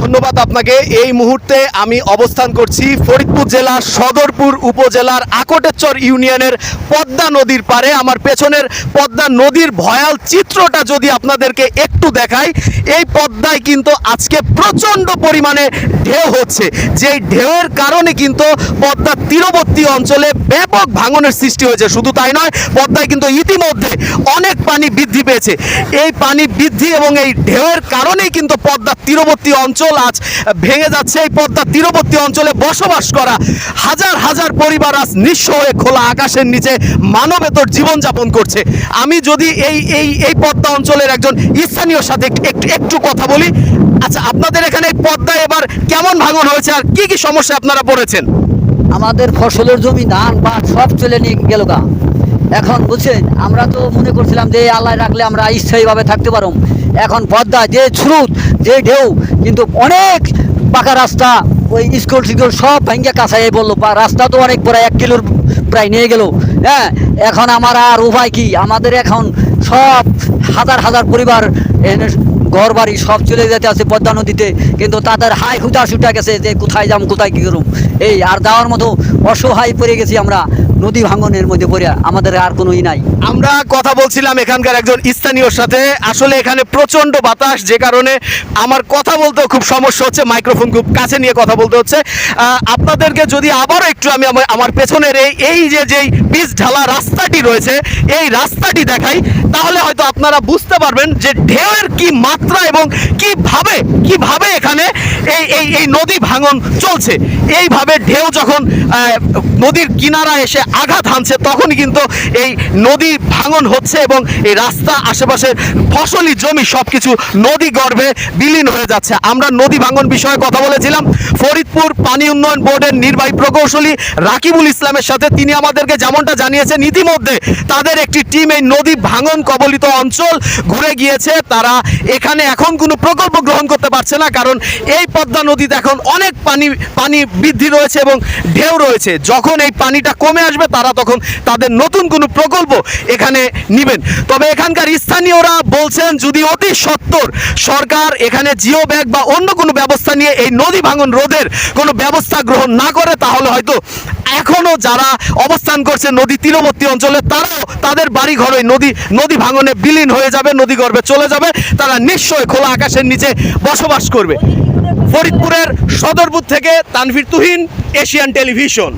ধন্যবাদ আপনাকে। এই মুহূর্তে আমি অবস্থান করছি ফরিদপুর জেলার সদরপুর উপজেলার আকটেশ্বর ইউনিয়নের পদ্মা নদীর পারে আমার পেছনের পদ্মা নদীর ভয়াল চিত্রটা যদি আপনাদেরকে একটু দেখাই এই পদ্মায় কিন্তু আজকে প্রচণ্ড পরিমাণে ঢেউ হচ্ছে। যেই ঢেউয়ের কারণে কিন্তু পদ্মার তীরবর্তী অঞ্চলে ব্যাপক ভাঙনের সৃষ্টি হয়েছে। শুধু তাই নয়, পদ্মায় কিন্তু ইতিমধ্যে অনেক পানি বৃদ্ধি পেয়েছে। এই পানি বৃদ্ধি এবং এই ঢেউয়ের কারণেই কিন্তু পদ্মার তীরবর্তী অঞ্চল আজ ভেঙে যাচ্ছে। এই পদ্মার তীরবর্তী অঞ্চলে বসবাস করা হাজার হাজার পরিবার আজ নিঃস্ব হয়ে খোলা আকাশের নিচে মানবেতর জীবনযাপন করছে। আমি যদি এই এই এই পদ্মা অঞ্চলের একজন স্থানীয় সাথে একটু- একটু কথা বলি। আচ্ছা আপনাদের এখানে এই পদ্মায় এবার কেমন ভাঙন হয়েছে আর কি কি সমস্যা আপনারা পড়েছেন? আমাদের ফসলের জমি, ধান পাট সব চলে নিয়ে গেল গা। এখন বুঝছেন, আমরা তো মনে করছিলাম যে আল্লাহ রাখলে আমরা স্থায়ীভাবে থাকতে পারব এখন পদ্মা যে স্রোত, যে ঢেউ, কিন্তু অনেক পাকা রাস্তা, ওই স্কুল টিকুল সব ভেঙে কাছাই বলল রাস্তা তো অনেক প্রায় এক কিলোর প্রায় নিয়ে গেল। হ্যাঁ এখন আমার আর উপায় কি? আমাদের এখন সব হাজার হাজার পরিবার ঘর বাড়ি সব চলে যেতে আছে পদ্মা নদীতে, কিন্তু তাদের হাই হুতা ছুটা গেছে যে কোথায় যাম কোথায় কী করুম এই, আর যাওয়ার মতো অসহায় পড়ে গেছি আমরা, নদী ভাঙনের মধ্যে পড়ে, আমাদের আর কোনো ই নাই। আমরা কথা বলছিলাম এখানকার একজন স্থানীয়র সাথে, আসলে এখানে প্রচণ্ড বাতাস, যে কারণে আমার কথা বলতেও খুব সমস্যা হচ্ছে মাইক্রোফোন খুব কাছে নিয়ে কথা বলতে হচ্ছে। আপনাদেরকে যদি আবারও একটু আমি আমার- আমার পেছনের এই এই যে, যেই পিচ ঢালা রাস্তাটি রয়েছে, এই রাস্তাটি দেখাই। তাহলে হয়তো আপনারা বুঝতে পারবেন যে ঢেউয়ের কি মাত্রা এবং কীভাবে কীভাবে এখানে এই এই এই নদী ভাঙন চলছে। এইভাবে ঢেউ যখন নদীর কিনারা এসে আঘাত হানছে, তখনই কিন্তু এই নদী ভাঙন হচ্ছে এবং এই রাস্তা আশেপাশের ফসলি জমি সব কিছু নদী গর্ভে বিলীন হয়ে যাচ্ছে। আমরা নদী ভাঙন বিষয়ে কথা বলেছিলাম। ফরিদপুর পানি উন্নয়ন বোর্ডের নির্বাহী প্রকৌশলী রাকিবুল ইসলামের সাথে তিনি আমাদেরকে যেমনটা জানিয়েছেন, ইতিমধ্যে তাদের একটি টিম এই নদী ভাঙন কবলিত অঞ্চল ঘুরে গিয়েছে। তারা এখানে এখন কোনো প্রকল্প গ্রহণ করতে পারছে না, কারণ এই পদ্মা নদীতে এখন অনেক পানি পানি বৃদ্ধি রয়েছে এবং ঢেউ রয়েছে। যখন এই পানিটা কমে আসবে, তারা তখন তাদের নতুন কোনো প্রকল্প এখানে নেবেন। তবে এখানকার স্থানীয়রা বলছেন, যদি অতি সত্তর সরকার এখানে জিও ব্যাগ বা অন্য কোনো ব্যবস্থা নিয়ে এই নদী ভাঙন রোধের কোনো ব্যবস্থা গ্রহণ না করে, তাহলে হয়তো এখনও যারা অবস্থান করছে নদী তীরবর্তী অঞ্চলে, তারাও তাদের বাড়ি ঘরে নদী নদী ভাঙনে বিলীন হয়ে যাবে, নদী গর্ভে চলে যাবে। তারা নিশ্চয়ই খোলা আকাশের নিচে বসবাস করবে। ফরিদপুরের সদরপুর থেকে তানভীর তুহিন, এশিয়ান টেলিভিশন।